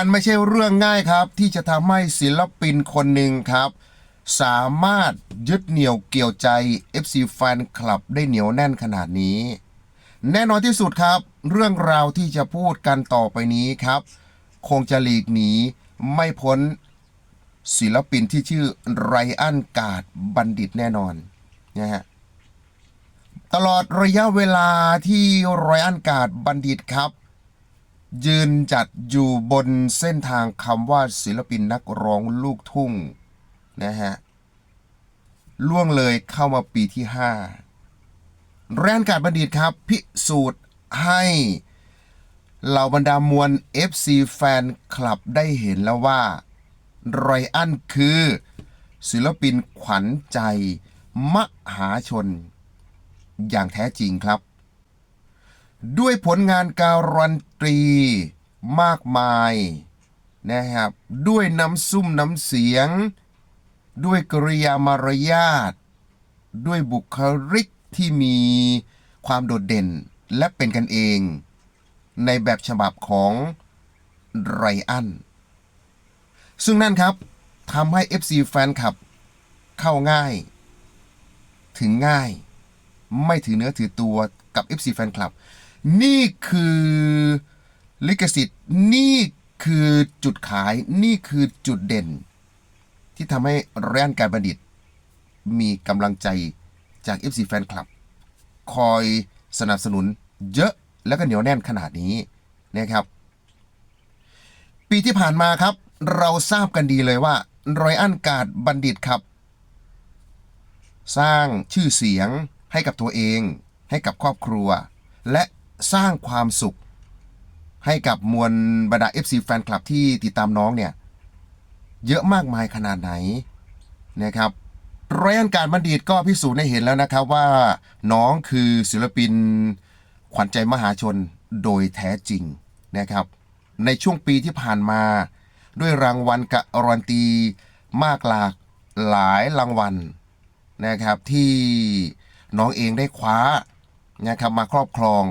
มันไม่ใช่เรื่องง่ายครับ ที่จะทำให้ศิลปินคนหนึ่งครับ สามารถยึดเหนี่ยวเกี่ยวใจ FC แฟนคลับได้เหนียวแน่นขนาดนี้ แน่นอนที่สุดครับ เรื่องราวที่จะพูดกันต่อไปนี้ครับ คงจะหลีกหนีไม่พ้นศิลปินที่ชื่อไรอันกาดบัณฑิตแน่นอนนะฮะตลอดระยะเวลาที่ไรอันกาดบัณฑิตครับ ยืนจัดอยู่บนเส้นทางคำว่าศิลปินนักร้องลูกทุ่งนะฮะล่วงเลยเข้ามาปีที่ 5 แรนการบัณฑิตครับ พิสูจน์ให้เหล่าบรรดามวล FC แฟนคลับได้เห็นแล้วว่าไรอันคือ ศิลปินขวัญใจ มหาชน อย่างแท้จริงครับ ด้วยผลงานการันตีมากมายนะครับ ด้วยน้ำซุ่มน้ำเสียง ด้วยกริยามารยาท ด้วยบุคลิกที่มีความโดดเด่นและเป็นกันเอง ในแบบฉบับของไรอัน ซึ่งนั่นครับทำให้ FC แฟนคลับ เข้าง่าย ถึงง่าย ไม่ถือเนื้อถือตัวกับ FC แฟนคลับ นี่คือลิขสิทธิ์ นี่คือจุดขาย นี่คือจุดเด่น ที่ทำให้แรนการบัณฑิต มีกำลังใจจาก FC แฟนคลับคอยสนับสนุนเยอะแล้วก็เหนียวแน่นขนาดนี้นะครับ ปีที่ผ่านมาครับ เราทราบกันดีเลยว่าไรอันกาดบัณฑิตครับ สร้างชื่อเสียงให้กับตัวเอง ให้กับครอบครัว และ สร้างความสุข ให้กับมวลบรรดา FC แฟนคลับที่ติดตามน้องเนี่ย เยอะมากมายขนาดไหนนะครับรอันการบัณฑิตก็พิสูจน์ให้เห็นแล้วนะครับว่าน้องคือศิลปินขวัญใจมหาชนโดยแท้จริงนะครับ ในช่วงปีที่ผ่านมา ด้วยรางวัลการันตีมากหลากหลายรางวัลนะครับที่น้องเองได้คว้านะครับมาครอบครอง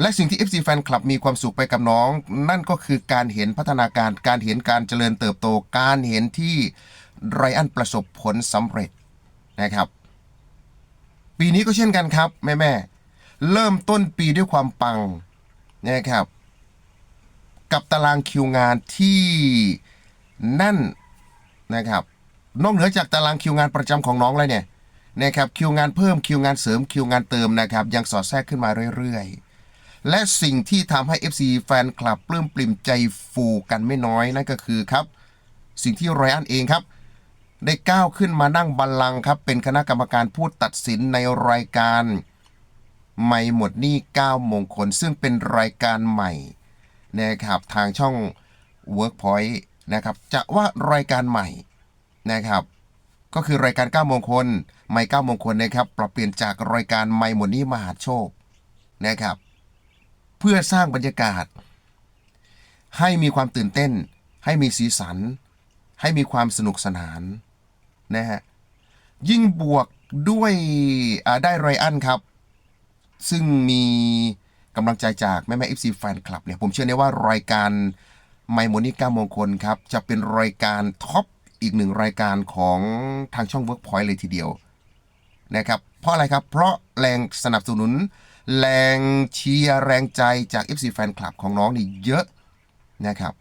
และสิ่งที่ FC แฟนคลับมีความสุขไปกับน้อง นั่นก็คือการเห็นพัฒนาการการเห็นการเจริญเติบโต การเห็นที่ไรอันประสบผลสำเร็จนะครับ ปีนี้ก็เช่นกันครับ แม่แม่เริ่มต้นปีด้วยความปังนะครับ กับตารางคิวงานที่แน่นนะครับนอกเหนือจากตารางคิวงานประจำของน้องแล้วเนี่ยนะครับคิวงานเพิ่มคิวงานเสริมคิวงานเติมนะครับ ยังสอดแทรกขึ้นมาเรื่อยๆ และสิ่งที่ทำให้ FC แฟนคลับปลื้มปริ่มใจฟูกันไม่น้อยนั่นก็คือครับ สิ่งที่ไรอันเองครับ ได้ก้าวขึ้นมานั่งบัลลังก์ครับ เป็นคณะกรรมการผู้ตัดสินในรายการไม่หมดหนี้9มงคล ซึ่งเป็นรายการใหม่นะครับทางช่อง Workpoint นะครับจะว่ารายการใหม่นะครับก็คือรายการ9มงคล ไม่9มงคลนะครับปรับเปลี่ยนจากรายการไม่หมดนี้มหาโชคนะครับ เพื่อสร้างบรรยากาศ ให้มีความตื่นเต้น ให้มีสีสัน ให้มีความสนุกสนานนะฮะยิ่งบวกด้วยได้ไรอันครับ ซึ่งมีกำลังใจจากแม่แม่เอฟซีแฟนคลับเนี่ยผมเชื่อแน่ว่ารายการไมโมนิก้ามงคลครับ จะเป็นรายการท็อปอีกหนึ่งรายการของทางช่อง Workpoint เลยทีเดียวนะครับ เพราะอะไรครับ เพราะแรงสนับสนุน แรงเชียร์แรงใจจาก FC แฟนคลับของน้องนี่เยอะนะครับ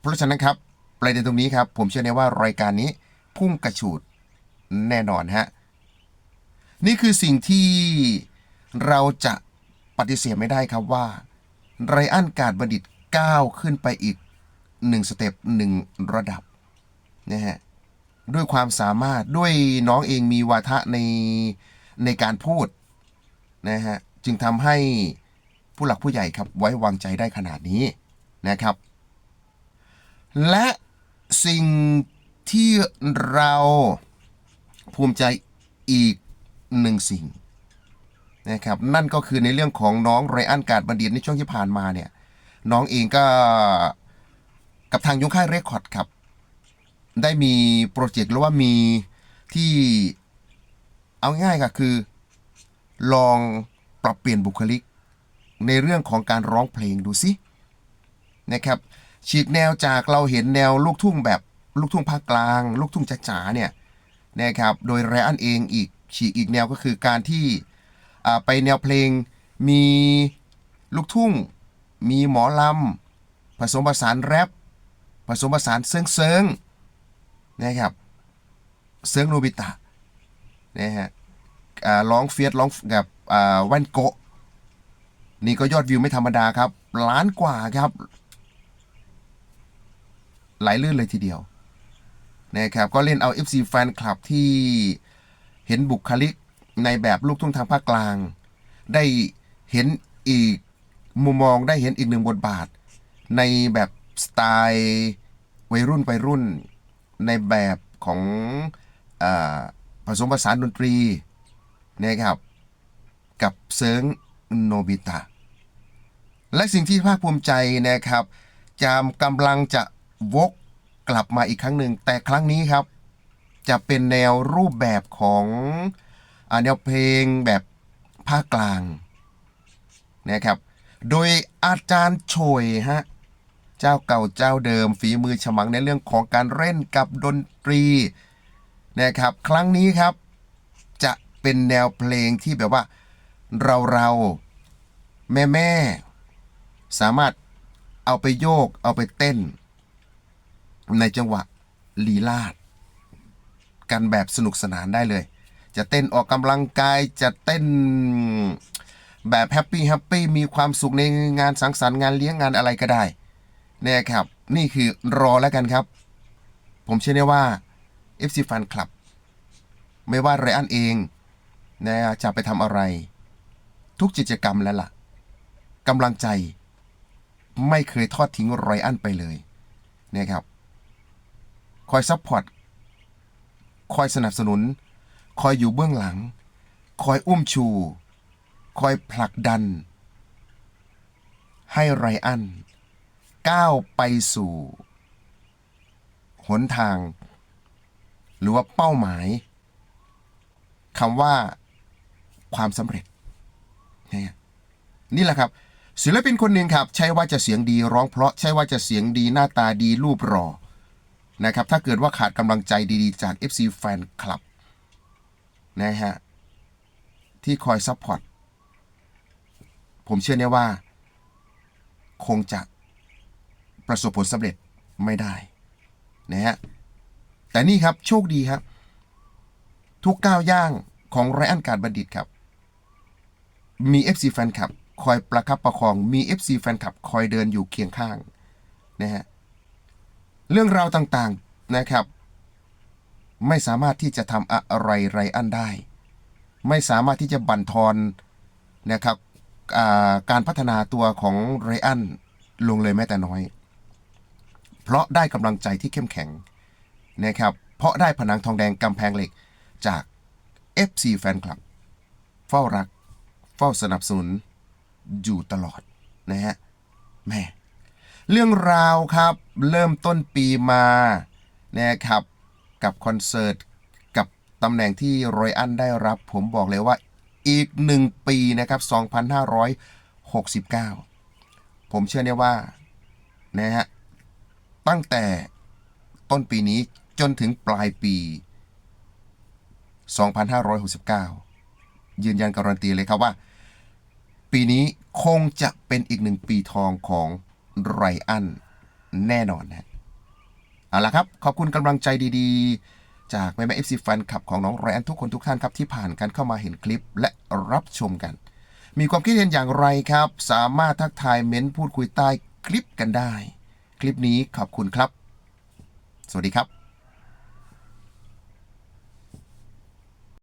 เพราะฉะนั้นครับประเด็นตรงนี้ครับ ผมเชื่อแน่ว่ารายการนี้พุ่งกระฉูดแน่นอนฮะนี่คือสิ่งที่เราจะปฏิเสธไม่ได้ครับว่าไรอันการบัณฑิตก้าวขึ้นไปอีกหนึ่งสเต็ปหนึ่งระดับนะฮะด้วยความสามารถด้วยน้องเองมีวาทะในในการพูด นะฮะจึงทำให้ผู้หลักผู้ใหญ่ครับไว้วางใจได้ขนาดนี้นะครับ และสิ่งที่เราภูมิใจอีกหนึ่งสิ่งนะครับนั่นก็คือในเรื่องของน้องไรอันการบัณฑิตในช่วงที่ผ่านมาเนี่ยน้องเองก็กับทางยุงค่ายเรคคอร์ดครับ ได้มีโปรเจกต์หรือว่ามีที่เอาง่ายๆก็คือ ลองปรับเปลี่ยนบุคลิก ในเรื่องของการร้องเพลงดูสินะครับฉีกแนวจากเราเห็นแนวลูกทุ่งแบบลูกทุ่งภาคกลาง ลูกทุ่งจ๋าๆเนี่ยนะครับโดยไรอันเองอีกฉีกอีกแนวก็คือการที่ไปแนวเพลงมีลูกทุ่ง มีหมอลำผสมผสานแรปผสมผสานเซิงเซิงนะครับเซิงโนบิตะนะฮะ ร้องเฟียสร้องกับแว่นโกะนี่ก็ยอดวิวไม่ธรรมดาครับ ล้านกว่าครับไหลลื่นเลยทีเดียวนะครับก็เล่นเอา FC แฟนคลับที่เห็นบุคลิกในแบบลูกทุ่งทางภาคกลาง ได้เห็นอีกมุมมองได้เห็นอีกหนึ่งบทบาท ในแบบสไตล์วัยรุ่นวัยรุ่นในแบบของอผสมผสานดนตรี นะครับ กับเซิงโนบิตะและสิ่งที่ภาคภูมิใจนะครับจะกำลังจะวกกลับมาอีกครั้งหนึ่ง แต่ครั้งนี้ครับ จะเป็นแนวรูปแบบของอแนวเพลงแบบภาคกลางนะครับ โดยอาจารย์โชยฮะ เจ้าเก่าเจ้าเดิมฝีมือฉมังในเรื่องของการเล่นกับดนตรีนะครับ ครั้งนี้ครับ เป็นแนวเพลงที่แบบว่า เราเราแม่แม่ๆสามารถเอาไปโยก เอาไปเต้น ในจังหวะลีลาด กันแบบสนุกสนานได้เลย จะเต้นออกกำลังกายจะเต้นแบบแฮปปี้แฮปปี้มีความสุขในงานสังสรรค์งานเลี้ยงงานอะไรก็ได้เนี่ยครับ นี่คือรอแล้วกันครับ ผมเชื่อแน่ว่า FC Fan Club ไม่ว่าไรอันเอง นะจะไปทำอะไร ทุกกิจกรรมแล้วล่ะกำลังใจไม่เคยทอดทิ้งไรอันไปเลยนะครับ คอยซัพพอร์ต คอยสนับสนุน คอยอยู่เบื้องหลัง คอยอุ้มชู คอยผลักดัน ให้ไรอัน ก้าวไปสู่ หนทาง หรือว่าเป้าหมายคำว่า ความสำเร็จนะนี่แหละครับ ศิลปินคนหนึ่งครับ ใช่ว่าจะเสียงดีร้องเพราะใช่ว่าจะเสียงดีหน้าตาดีรูปหล่อนะครับ ถ้าเกิดว่าขาดกำลังใจดีๆ จาก FC แฟนคลับนะฮะที่คอยซัพพอร์ตผมเชื่อแน่ว่า คงจะประสบผลสำเร็จไม่ได้นะฮะแต่นี่ครับโชคดีครับ ทุกก้าวย่างของไรอันการบัณฑิตครับ มี FC แฟนคลับคอยประคับประคอง มี FC แฟนคลับคอยเดินอยู่เคียงข้างนะฮะเรื่องราวต่างๆนะครับ ไม่สามารถที่จะทำอะไรไรอันได้ ไม่สามารถที่จะบั่นทอนนะครับการพัฒนาตัวของไรอันลงเลยแม้แต่น้อย เพราะได้กำลังใจที่เข้มแข็งนะครับ เพราะได้ผนังทองแดงกำแพงเหล็กจาก FC แฟนคลับ เฝ้ารัก เฝ้าสนับสนุนอยู่ตลอดนะฮะแม่เรื่องราวครับเริ่มต้นปีมานะครับกับคอนเสิร์ตกับตำแหน่งที่รอยอันได้รับ ผมบอกเลยว่าอีกหนึ่งปีนะครับ 2569 ผมเชื่อเนี่ยว่านะฮะตั้งแต่ต้นปีนี้จนถึงปลายปี 2569 ยืนยันการันตีเลยครับว่า ปีนี้คงจะเป็นอีกหนึ่งปีทองของไรอันแน่นอนนะเอาละครับ ขอบคุณกำลังใจดีๆ จากแม่แม่เอฟซีแฟนคลับของน้องไรอันทุกคนทุกท่านครับ ที่ผ่านกันเข้ามาเห็นคลิปและรับชมกัน มีความคิดเห็นอย่างไรครับ สามารถทักทายเม้นพูดคุยใต้คลิปกันได้ คลิปนี้ขอบคุณครับ สวัสดีครับ